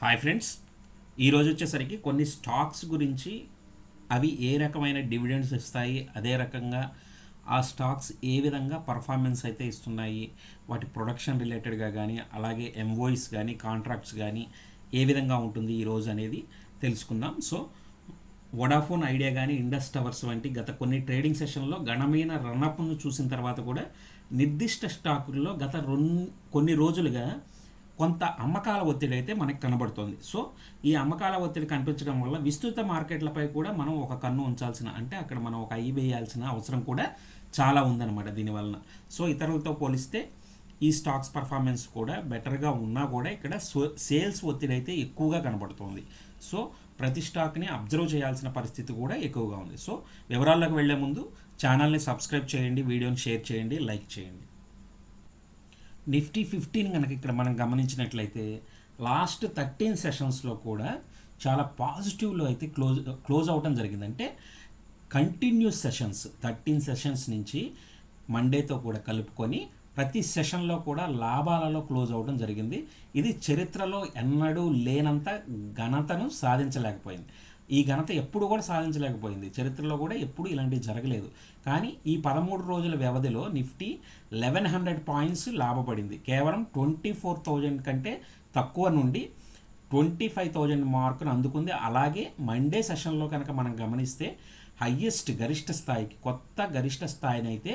Hi friends ఈరోజు వచ్చేసరికి కొన్ని స్టాక్స్ గురించి అవి ఏ రకమైన డివిడెండ్స్ ఇస్తాయి అదే రకంగా ఆ స్టాక్స్ ఏ విధంగా పర్ఫార్మెన్స్ అయితే ఇస్తున్నాయి వాటి ప్రొడక్షన్ రిలేటెడ్గా కానీ అలాగే ఎంవోయిస్ కానీ కాంట్రాక్ట్స్ కానీ ఏ విధంగా ఉంటుంది ఈరోజు అనేది తెలుసుకుందాం. సో వడాఫోన్ ఐడియా కానీ ఇండస్ టవర్స్ వంటి గత కొన్ని ట్రేడింగ్ సెషన్లో ఘనమైన రన్అప్ను చూసిన తర్వాత కూడా నిర్దిష్ట స్టాకుల్లో గత రెండు కొన్ని రోజులుగా కొంత అమ్మకాల ఒత్తిడి అయితే మనకు కనబడుతుంది. సో ఈ అమ్మకాల ఒత్తిడి కనిపించడం వల్ల విస్తృత మార్కెట్లపై కూడా మనం ఒక కన్ను ఉంచాల్సిన అంటే అక్కడ మనం ఒక ఐ వేయాల్సిన అవసరం కూడా చాలా ఉందన్నమాట దీనివలన సో ఇతరులతో పోలిస్తే ఈ స్టాక్స్ పర్ఫార్మెన్స్ కూడా బెటర్గా ఉన్నా కూడా ఇక్కడ సో- సేల్స్ ఒత్తిడి అయితే ఎక్కువగా కనబడుతోంది. సో ప్రతి స్టాక్ని అబ్జర్వ్ చేయాల్సిన పరిస్థితి కూడా ఎక్కువగా ఉంది. సో వివరాల్లోకి వెళ్ళే ముందు ఛానల్ని సబ్స్క్రైబ్ చేయండి వీడియోని షేర్ చేయండి లైక్ చేయండి. నిఫ్టీ ఫిఫ్టీన్ కనుక ఇక్కడ మనం గమనించినట్లయితే లాస్ట్ థర్టీన్ సెషన్స్లో కూడా చాలా పాజిటివ్లో అయితే క్లోజ్ క్లోజ్ అవటం జరిగింది. అంటే కంటిన్యూస్ సెషన్స్ థర్టీన్ సెషన్స్ నుంచి మండేతో కూడా కలుపుకొని ప్రతి సెషన్లో కూడా లాభాలలో క్లోజ్ అవ్వడం జరిగింది. ఇది చరిత్రలో ఎన్నడూ లేనంత ఘనతను సాధించలేకపోయింది. ఈ ఘనత ఎప్పుడు కూడా సాధించలేకపోయింది. చరిత్రలో కూడా ఎప్పుడు ఇలాంటివి జరగలేదు. కానీ ఈ పదమూడు రోజుల వ్యవధిలో నిఫ్టీ లెవెన్ హండ్రెడ్ పాయింట్స్ లాభపడింది. కేవలం ట్వంటీ ఫోర్ థౌజండ్ కంటే తక్కువ నుండి ట్వంటీ ఫైవ్ థౌజండ్ మార్కును అందుకుంది. అలాగే మండే సెషన్లో కనుక మనం గమనిస్తే హయ్యెస్ట్ గరిష్ట స్థాయికి కొత్త గరిష్ట స్థాయిని అయితే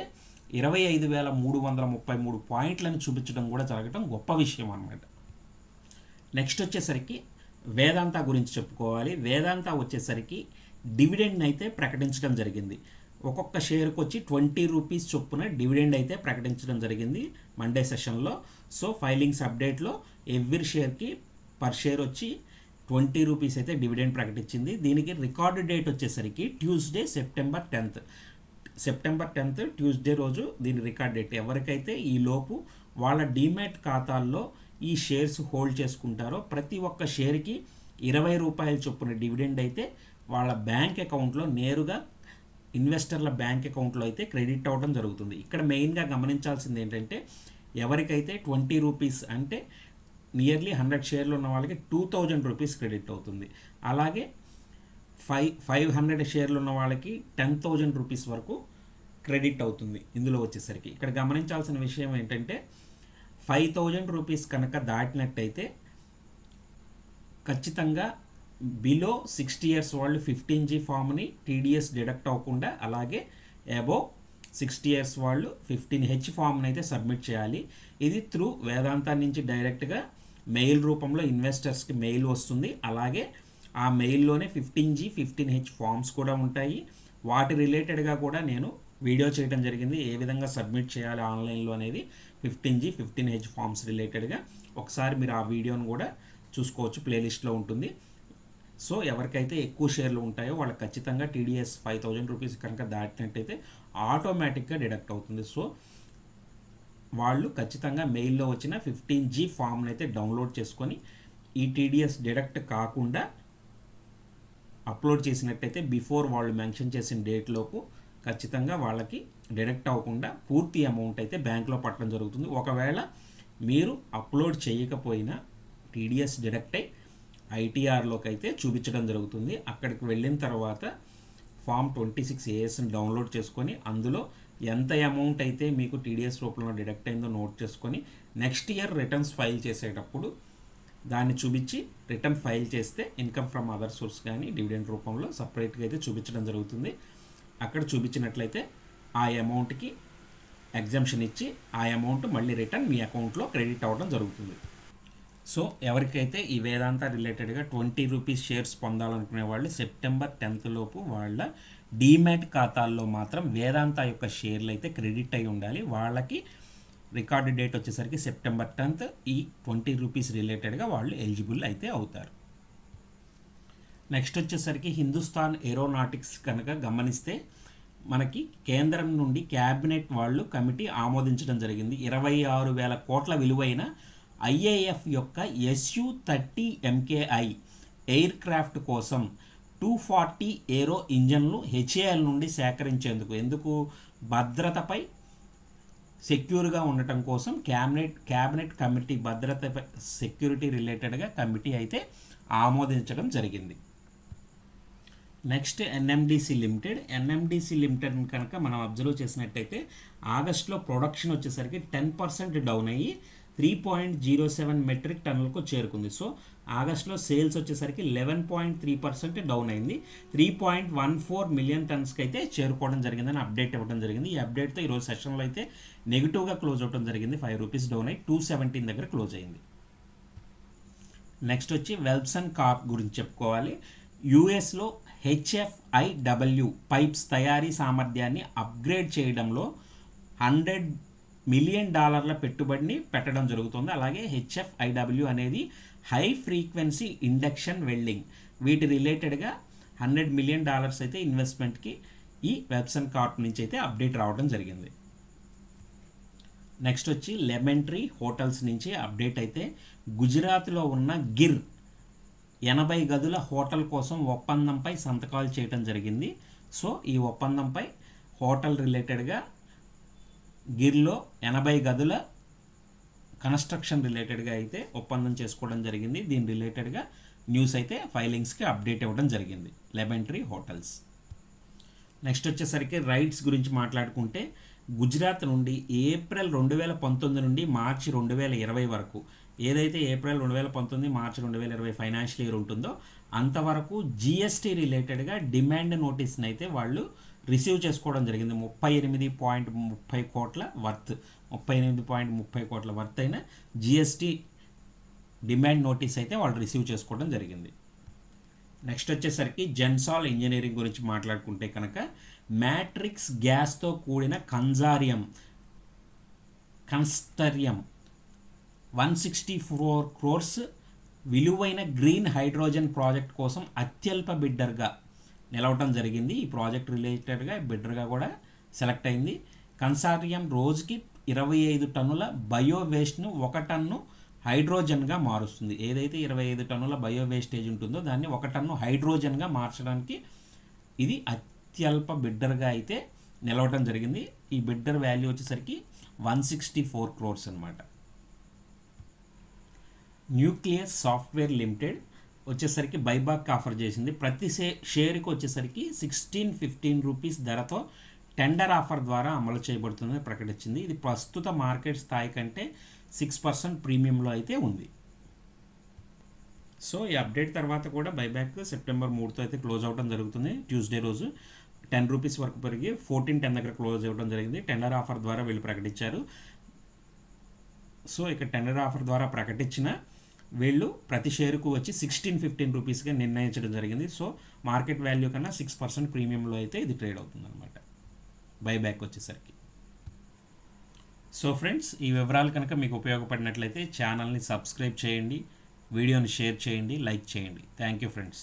ఇరవై ఐదు వేల మూడు వందల ముప్పై మూడు పాయింట్లను చూపించడం కూడా జరగడం గొప్ప విషయం అనమాట నెక్స్ట్ వచ్చేసరికి వేదాంత గురించి చెప్పుకోవాలి. వేదాంత వచ్చేసరికి డివిడెండ్ అయితే ప్రకటించడం జరిగింది. ఒక్కొక్క షేర్కి వచ్చి ట్వంటీ రూపీస్ చొప్పున డివిడెండ్ అయితే ప్రకటించడం జరిగింది మండే సెషన్లో. సో ఫైలింగ్స్ అప్డేట్లో ఎవ్రీ షేర్కి పర్ షేర్ వచ్చి ట్వంటీ రూపీస్ అయితే డివిడెండ్ ప్రకటించింది. దీనికి రికార్డు డేట్ వచ్చేసరికి Tuesday September tenth. September tenth Tuesday రోజు దీని రికార్డ్ డేట్. ఎవరికైతే ఈ లోపు వాళ్ళ డీమ్యాట్ ఖాతాల్లో ఈ షేర్స్ హోల్డ్ చేసుకుంటారో ప్రతి ఒక్క షేర్కి ఇరవై రూపాయల చొప్పున డివిడెండ్ అయితే వాళ్ళ బ్యాంక్ అకౌంట్లో నేరుగా ఇన్వెస్టర్ల బ్యాంక్ అకౌంట్లో అయితే క్రెడిట్ అవ్వడం జరుగుతుంది. ఇక్కడ మెయిన్గా గమనించాల్సింది ఏంటంటే ఎవరికైతే ట్వంటీ రూపీస్ అంటే నియర్లీ హండ్రెడ్ షేర్లు ఉన్న వాళ్ళకి టూ థౌజండ్ రూపీస్ క్రెడిట్ అవుతుంది. అలాగే ఫైవ్ ఫైవ్ హండ్రెడ్ షేర్లు ఉన్న వాళ్ళకి టెన్ థౌజండ్ రూపీస్ వరకు క్రెడిట్ అవుతుంది ఇందులో వచ్చేసరికి. ఇక్కడ గమనించాల్సిన విషయం ఏంటంటే ఫైవ్ థౌజండ్ రూపీస్ కనుక దాటినట్టయితే ఖచ్చితంగా బిలో సిక్స్టీ ఇయర్స్ వాళ్ళు ఫిఫ్టీన్ జీ ఫామ్ని టీడీఎస్ డిడక్ట్ అవ్వకుండా అలాగే అబోవ్ సిక్స్టీ ఇయర్స్ వాళ్ళు ఫిఫ్టీన్ హెచ్ ఫామ్ని అయితే సబ్మిట్ చేయాలి. ఇది త్రూ వేదాంతా నుంచి డైరెక్ట్గా మెయిల్ రూపంలో ఇన్వెస్టర్స్కి మెయిల్ వస్తుంది. అలాగే ఆ మెయిల్లోనే fifteen G fifteen H forms కూడా ఉంటాయి. వాటి రిలేటెడ్గా కూడా నేను వీడియో చేయడం జరిగింది. ఏ విధంగా సబ్మిట్ చేయాలి ఆన్లైన్లో అనేది fifteen G fifteen H forms రిలేటెడ్గా ఒకసారి మీరు ఆ వీడియోను కూడా చూసుకోవచ్చు. ప్లేలిస్ట్లో ఉంటుంది. సో ఎవరికైతే ఎక్కువ షేర్లు ఉంటాయో వాళ్ళకి ఖచ్చితంగా టీడీఎస్ ఫైవ్ థౌజండ్ రూపీస్ కనుక దాటినట్టయితే ఆటోమేటిక్గా డిడక్ట్ అవుతుంది. సో వాళ్ళు ఖచ్చితంగా మెయిల్లో వచ్చిన ఫిఫ్టీన్ జీ ఫామ్ని అయితే డౌన్లోడ్ చేసుకొని ఈ టీడీఎస్ డిడక్ట్ కాకుండా అప్లోడ్ చేసినట్టయితే బిఫోర్ వాళ్ళు మెన్షన్ చేసిన డేట్లోపు ఖచ్చితంగా వాళ్ళకి డిడక్ట్ అవ్వకుండా పూర్తి అమౌంట్ అయితే బ్యాంక్లో పట్టడం జరుగుతుంది. ఒకవేళ మీరు అప్లోడ్ చేయకపోయినా టీడీఎస్ డిడక్ట్ అయి ఐటీఆర్లోకి అయితే చూపించడం జరుగుతుంది. అక్కడికి వెళ్ళిన తర్వాత ఫామ్ ట్వంటీ సిక్స్ ఏఎస్ని డౌన్లోడ్ చేసుకొని అందులో ఎంత అమౌంట్ అయితే మీకు టీడీఎస్ రూపంలో డిడక్ట్ అయిందో నోట్ చేసుకొని నెక్స్ట్ ఇయర్ రిటర్న్స్ ఫైల్ చేసేటప్పుడు దాన్ని చూపించి రిటర్న్ ఫైల్ చేస్తే ఇన్కమ్ ఫ్రమ్ అదర్ సోర్స్ కానీ డివిడెండ్ రూపంలో సపరేట్గా అయితే చూపించడం జరుగుతుంది. అక్కడ చూపించినట్లయితే ఆ అమౌంట్కి ఎగ్జామ్షన్ ఇచ్చి ఆ అమౌంట్ మళ్ళీ రిటర్న్ మీ అకౌంట్లో క్రెడిట్ అవ్వడం జరుగుతుంది. సో ఎవరికైతే ఈ వేదాంత రిలేటెడ్గా ట్వంటీ రూపీస్ షేర్స్ పొందాలనుకునే వాళ్ళు సెప్టెంబర్ టెన్త్ లోపు వాళ్ళ డీమ్యాట్ ఖాతాల్లో మాత్రం వేదాంత యొక్క షేర్లు అయితే క్రెడిట్ అయి ఉండాలి. వాళ్ళకి రికార్డు డేట్ వచ్చేసరికి సెప్టెంబర్ టెన్త్ ఈ ట్వంటీ రూపీస్ రిలేటెడ్గా వాళ్ళు ఎలిజిబుల్ అయితే అవుతారు. నెక్స్ట్ వచ్చేసరికి హిందుస్థాన్ ఏరోనాటిక్స్ కనుక గమనిస్తే మనకి కేంద్రం నుండి క్యాబినెట్ వాళ్ళు కమిటీ ఆమోదించడం జరిగింది. ఇరవై ఆరు వేల కోట్ల విలువైన ఐఏఎఫ్ యొక్క SU thirty MKI aircraft కోసం టూ ఫార్టీ ఏరో ఇంజన్లు హెచ్ఏఎల్ నుండి సేకరించేందుకు. ఎందుకు? భద్రతపై సెక్యూర్గా ఉండటం కోసం క్యాబినెట్ క్యాబినెట్ కమిటీ భద్రత సెక్యూరిటీ రిలేటెడ్గా కమిటీ అయితే ఆమోదించడం జరిగింది. Next NMDC limited. NMDC limited కనుక మనం అబ్జర్వ్ చేసినట్టయితే ఆగస్ట్లో ప్రొడక్షన్ వచ్చేసరికి టెన్ పర్సెంట్ డౌన్ అయ్యి three point zero seven metric టన్నులకు చేరుకుంది. సో ఆగస్ట్లో సేల్స్ వచ్చేసరికి eleven point three percent down అయింది. Three point one four million టన్స్కి అయితే చేరుకోవడం జరిగిందని అప్డేట్ ఇవ్వడం జరిగింది. ఈ అప్డేట్తో ఈరోజు సెషన్లో అయితే నెగిటివ్గా క్లోజ్ అవ్వడం జరిగింది. ఫైవ్ రూపీస్ డౌన్ అయ్యి టూ సెవెంటీన్ దగ్గర క్లోజ్ అయింది. నెక్స్ట్ వచ్చి వెల్బ్సన్ కార్ప్ గురించి చెప్పుకోవాలి. యుఎస్లో హెచ్ఎఫ్ఐడబ్ల్యూ పైప్స్ తయారీ సామర్థ్యాన్ని అప్గ్రేడ్ చేయడంలో హండ్రెడ్ మిలియన్ డాలర్ల పెట్టుబడిని పెట్టడం జరుగుతుంది. అలాగే హెచ్ఎఫ్ఐడబ్ల్యూ అనేది హై ఫ్రీక్వెన్సీ ఇండక్షన్ వెల్డింగ్. వీటి రిలేటెడ్గా హండ్రెడ్ మిలియన్ డాలర్స్ అయితే ఇన్వెస్ట్మెంట్కి ఈ వెబ్సన్ కార్ట్ నుంచి అయితే అప్డేట్ రావడం జరిగింది. నెక్స్ట్ వచ్చి లెమెంట్రీ హోటల్స్ నుంచి అప్డేట్ అయితే గుజరాత్లో ఉన్న గిర్ ఎనభై గదుల హోటల్ కోసం ఒప్పందంపై సంతకాలు చేయడం జరిగింది. సో ఈ ఒప్పందంపై హోటల్ రిలేటెడ్గా గిర్లో ఎనభై గదుల కన్స్ట్రక్షన్ రిలేటెడ్గా అయితే ఒప్పందం చేసుకోవడం జరిగింది. దీని రిలేటెడ్గా న్యూస్ అయితే ఫైలింగ్స్కి అప్డేట్ ఇవ్వడం జరిగింది. Lemon Tree Hotels. నెక్స్ట్ వచ్చేసరికి రైట్స్ గురించి మాట్లాడుకుంటే గుజరాత్ నుండి ఏప్రిల్ రెండు వేల పంతొమ్మిది నుండి మార్చి రెండు వేల ఇరవై వరకు ఏదైతే ఏప్రిల్ రెండు వేల పంతొమ్మిది మార్చి రెండు వేల ఇరవై ఫైనాన్షియల్ ఇయర్ ఉంటుందో అంతవరకు జిఎస్టీ రిలేటెడ్గా డిమాండ్ నోటీస్ని అయితే వాళ్ళు రిసీవ్ చేసుకోవడం జరిగింది. ముప్పై ఎనిమిది పాయింట్ ముప్పై కోట్ల వర్త్ ముప్పై ఎనిమిది పాయింట్ ముప్పై కోట్ల వర్త్ అయిన జిఎస్టీ డిమాండ్ నోటీస్ అయితే వాళ్ళు రిసీవ్ చేసుకోవడం జరిగింది. నెక్స్ట్ వచ్చేసరికి జెన్సాల్ ఇంజనీరింగ్ గురించి మాట్లాడుకుంటే కనుక మ్యాట్రిక్స్ గ్యాస్తో కూడిన consortium consortium one sixty four crores విలువైన గ్రీన్ హైడ్రోజన్ ప్రాజెక్ట్ కోసం అత్యల్ప బిడ్డర్గా నిలవటం జరిగింది. ఈ ప్రాజెక్ట్ రిలేటెడ్గా బిడ్డర్గా కూడా సెలెక్ట్ అయింది. కన్సారియం రోజుకి ఇరవై ఐదు టన్నుల బయో వేస్ట్ను ఒక టన్ను హైడ్రోజన్గా మారుస్తుంది. ఏదైతే ఇరవై ఐదు టన్నుల బయో వేస్టేజ్ ఉంటుందో దాన్ని ఒక టన్ను హైడ్రోజన్గా మార్చడానికి ఇది అత్యల్ప బిడ్డర్గా అయితే నిలవటం జరిగింది. ఈ బిడ్డర్ వాల్యూ వచ్చేసరికి వన్ సిక్స్టీ ఫోర్ క్రోర్స్ అనమాట న్యూక్లియస్ సాఫ్ట్వేర్ లిమిటెడ్ వచ్చేసరికి బైబాక్ ఆఫర్ చేసింది. ప్రతి షే షేర్కి వచ్చేసరికి సిక్స్టీన్ ఫిఫ్టీన్ రూపీస్ ధరతో టెండర్ ఆఫర్ ద్వారా అమలు చేయబడుతుందని ప్రకటించింది. ఇది ప్రస్తుత మార్కెట్ స్థాయి కంటే సిక్స్ పర్సెంట్ ప్రీమియంలో అయితే ఉంది. సో ఈ అప్డేట్ తర్వాత కూడా బైబ్యాక్ సెప్టెంబర్ మూడుతో అయితే క్లోజ్ అవడం జరుగుతుంది. ట్యూస్డే రోజు టెన్ రూపీస్ వరకు పెరిగి ఫోర్టీన్ టెన్ దగ్గర క్లోజ్ అవ్వడం జరిగింది. టెండర్ ఆఫర్ ద్వారా వీళ్ళు ప్రకటించారు. సో ఇక టెండర్ ఆఫర్ ద్వారా ప్రకటించిన వీళ్ళు ప్రతి షేరుకు వచ్చి సిక్స్టీన్ ఫిఫ్టీన్ రూపీస్గా నిర్ణయించడం జరిగింది. సో మార్కెట్ వాల్యూ కన్నా సిక్స్ పర్సెంట్ ప్రీమియంలో అయితే ఇది ట్రేడ్ అవుతుంది అనమాట బైబ్యాక్ వచ్చేసరికి. సో ఫ్రెండ్స్ ఈ వివరాలు కనుక మీకు ఉపయోగపడినట్లయితే ఛానల్ని సబ్స్క్రైబ్ చేయండి వీడియోని షేర్ చేయండి లైక్ చేయండి. Thank you friends.